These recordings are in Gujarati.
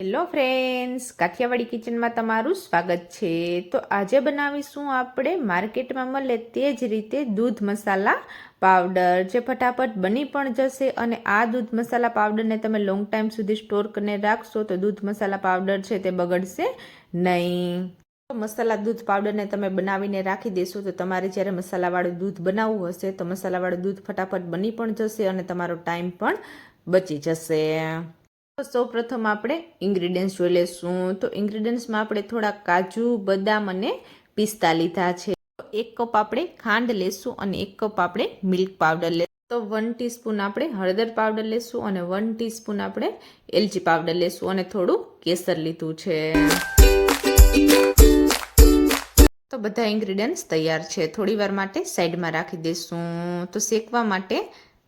હેલો ફ્રેન્ડ્સ કાઠિયાવાડી કિચનમાં તમારું સ્વાગત છે. તો આજે બનાવીશું આપણે માર્કેટમાં મળે તે જ રીતે દૂધ મસાલા પાવડર. જે ફટાફટ બની પણ જશે અને આ દૂધ મસાલા પાવડરને તમે લોંગ ટાઈમ સુધી સ્ટોર કરીને રાખશો તો દૂધ મસાલા પાવડર છે તે બગડશે નહીં. મસાલા દૂધ પાવડરને તમે બનાવીને રાખી દેશો તો તમારે જ્યારે મસાલાવાળું દૂધ બનાવવું હશે તો મસાલાવાળું દૂધ ફટાફટ બની પણ જશે અને તમારો ટાઈમ પણ બચી જશે. સૌ પ્રથમ આપણે ઇન્ગ્રીડિયન્ટ્સ જોઈ લઈશું તો ઇન્ગ્રીડિયન્ટ્સમાં આપણે થોડા કાજુ, બદામ અને પિસ્તા લીધા છે. એક કપ આપણે ખાંડ લેશું અને એક કપ આપણે મિલ્ક પાવડર લેશું. તો વન ટીસ્પૂન આપણે હળદર પાવડર લેશું અને વન ટીસ્પૂન આપણે એલચી પાવડર લેશું અને થોડું કેસર લીધું છે. તો બધા ઇન્ગ્રીડિયન્ટ્સ તૈયાર છે. થોડી વાર માટે સાઈડમાં રાખી દઈશું તો શેકવા માટે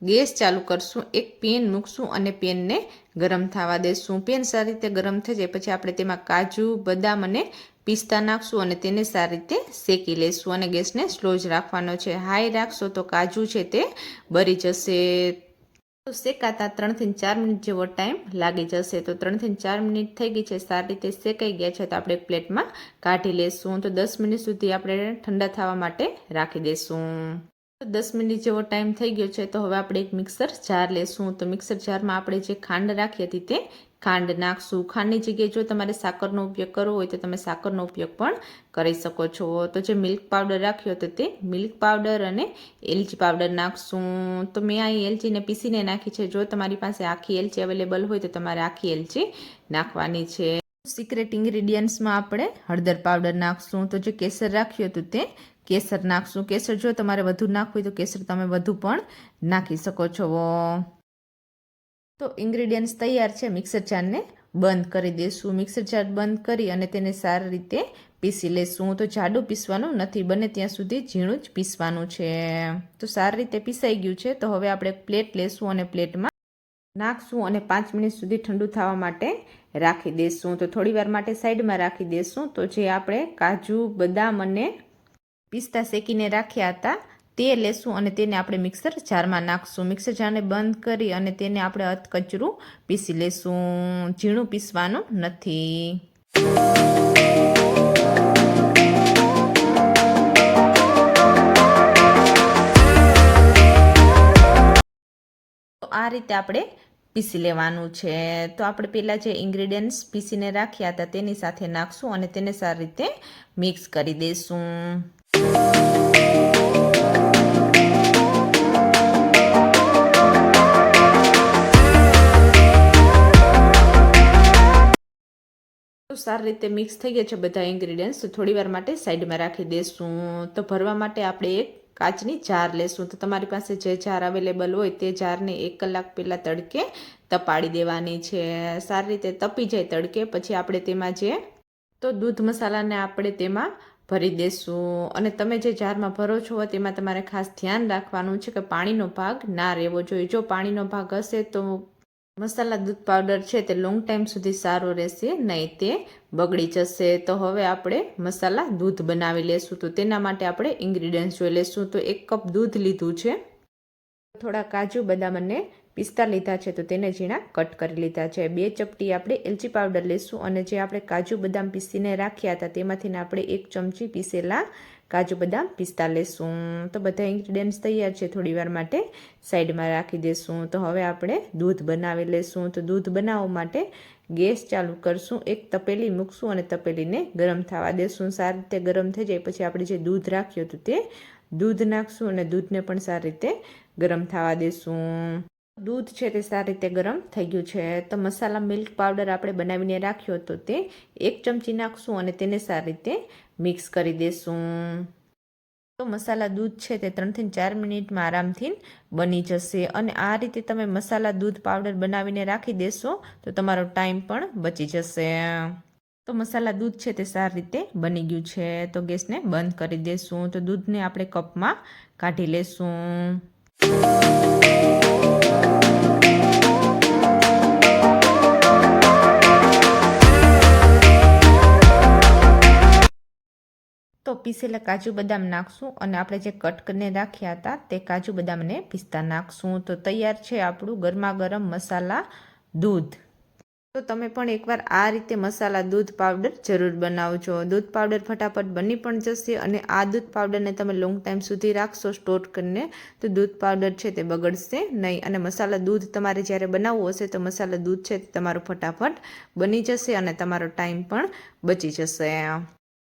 ગેસ ચાલુ કરશું, એક પેન મૂકશું અને પેનને ગરમ થવા દેશું. પેન સારી રીતે ગરમ થઈ જાય, પછી આપણે તેમાં કાજુ, બદામ અને પિસ્તા નાખશું અને તેને સારી રીતે શેકી લઈશું અને ગેસને સ્લો જ રાખવાનો છે. હાઈ રાખશો તો કાજુ છે તે બરી જશે. તો શેકાતા ત્રણથી ચાર મિનિટ જેવો ટાઈમ લાગી જશે. તો ત્રણથી ચાર મિનિટ થઈ ગઈ છે, સારી રીતે શેકાઈ ગયા છે તો આપણે પ્લેટમાં કાઢી લેશું. તો દસ મિનિટ સુધી આપણે ઠંડા થવા માટે રાખી દઈશું દસ મિનિટ જેવો ટાઈમ થઈ ગયો છે, તો હવે આપણે એક મિક્સર જાર લેશું. તો મિક્સર જારમાં આપણે જે ખાંડ રાખી હતી તે ખાંડ નાખશું. ખાંડની જગ્યાએ જો તમારે સાકરનો ઉપયોગ કરવો હોય તો તમે સાકરનો ઉપયોગ પણ કરી શકો છો. તો જે મિલ્ક પાવડર રાખ્યો હતો તે મિલ્ક પાવડર અને એલચી પાવડર નાખશું. તો મેં આ એલચીને પીસીને નાખી છે. જો તમારી પાસે આખી એલચી અવેલેબલ હોય તો તમારે આખી એલચી નાખવાની છે. સિક્રેટ ઇન્ગ્રીડિયન્ટ્સમાં આપણે હળદર પાવડર નાખશું. તો જે કેસર રાખ્યું હતું તે કેસર નાખશું. કેસર જો તમારે વધુ નાખવું હોય તો કેસર તમે વધુ પણ નાખી શકો છો. તો ઇન્ગ્રીડિયન્ટ્સ તૈયાર છે. મિક્સર જારને બંધ કરી દઈશું મિક્સર જાર બંધ કરી અને તેને સારી રીતે પીસી લેશું. તો જાડું પીસવાનું નથી. બને ત્યાં સુધી ઝીણું જ પીસવાનું છે. તો સારી રીતે પીસાઈ ગયું છે. તો હવે આપણે પ્લેટ લેશું અને પ્લેટમાં નાખશું અને પાંચ મિનિટ સુધી ઠંડુ થવા માટે રાખી દઈશું તો થોડી વાર માટે સાઈડમાં રાખી દઈશું તો જે આપણે કાજુ, બદામ અને પિસ્તા શેકીને રાખ્યા હતા, તે લેશું અને તેને આપણે મિક્સર જારમાં નાખશું. મિક્સર જારને બંધ કરી અને તેને આપણે અધકચરું પીસી લેશું. ઝીણું પીસવાનું નથી. આ રીતે આપણે પીસી લેવાનું છે. તો આપણે પહેલાં જે ઇન્ગ્રીડિયન્ટ્સ પીસીને રાખ્યા હતા તેની સાથે નાખશું અને તેને સારી રીતે મિક્સ કરી દઈશું. સારી રીતે મિક્સ થઈ ગયા છે બધા ઇન્ગ્રીડિયન્ટ્સ થોડી વાર માટે સાઈડમાં રાખી દઈશું. તો ભરવા માટે આપણે એક કાચની જાર લેશું. તો તમારી પાસે જે જાર અવેલેબલ હોય તે જારને એક કલાક પહેલાં તડકે તપાડી દેવાની છે. સારી રીતે તપી જાય તડકે, પછી આપણે તેમાં જે તો દૂધ મસાલાને આપણે તેમાં ભરી દેશું. અને તમે જે જારમાં ભરો છો, તેમાં તમારે ખાસ ધ્યાન રાખવાનું છે કે પાણીનો ભાગ ના રહેવો જોઈએ. જો પાણીનો ભાગ હશે તો મસાલા દૂધ પાવડર છે તે લોંગ ટાઈમ સુધી સારો રહેશે, નહીં તે બગડી જશે. તો હવે આપણે મસાલા દૂધ બનાવી લેશું. તો તેના માટે આપણે ઇન્ગ્રીડિયન્ટ્સ જોઈ લેશું. તો એક કપ દૂધ લીધું છે. થોડા કાજુ બદામ અને પિસ્તા લીધા છે. તો તેને ઝીણા કટ કરી લીધા છે. બે ચપટી આપણે એલચી પાવડર લેશું અને જે આપણે કાજુ બદામ પીસીને રાખ્યા હતા, તેમાંથી આપણે એક ચમચી પીસેલા કાજુ બદામ, પિસ્તા લેશું તો બધા ઇન્ગ્રીડિયન્ટ્સ તૈયાર છે થોડી વાર માટે. સાઈડમાં રાખી દઈશું તો હવે આપણે દૂધ બનાવી લેશું. તો દૂધ બનાવવા માટે ગેસ ચાલુ કરશું. એક તપેલી મૂકશું અને તપેલીને ગરમ થવા દેશું. સારી રીતે ગરમ થઈ જાય પછી આપણે જે દૂધ રાખ્યું હતું તે દૂધ નાખશું અને દૂધને પણ સારી રીતે ગરમ થવા દેશું. દૂધ છે તે સારી રીતે ગરમ થઈ ગયું છે. તો મસાલા મિલ્ક પાવડર આપણે બનાવીને રાખ્યો તો તે એક ચમચી નાખશું અને તેને સારી રીતે મિક્સ કરી દેશું. તો મસાલા દૂધ છે તે ત્રણથી ચાર મિનિટમાં આરામથી બની જશે અને આ રીતે તમે મસાલા દૂધ પાવડર બનાવીને રાખી દેશો તો તમારો ટાઈમ પણ બચી જશે. તો મસાલા દૂધ છે તે સારી રીતે બની ગયું છે. તો ગેસને બંધ કરી દેશું. તો દૂધને આપણે કપમાં કાઢી લેશું. પીસેલા કાજુ બદામ નાખશું અને આપણે જે કટ કરીને રાખ્યા હતા તે કાજુ બદામને પીસતા નાખશું. તો તૈયાર છે આપણું ગરમા ગરમ મસાલા દૂધ. તો તમે પણ એકવાર આ રીતે મસાલા દૂધ પાવડર જરૂર બનાવજો. દૂધ પાવડર ફટાફટ બની પણ જશે અને આ દૂધ પાવડરને તમે લોંગ ટાઈમ સુધી રાખશો સ્ટોર કરીને તો દૂધ પાવડર છે તે બગડશે નહીં. અને મસાલા દૂધ તમારે જ્યારે બનાવવું હશે તો મસાલા દૂધ છે તે તમારું ફટાફટ બની જશે અને તમારો ટાઈમ પણ બચી જશે.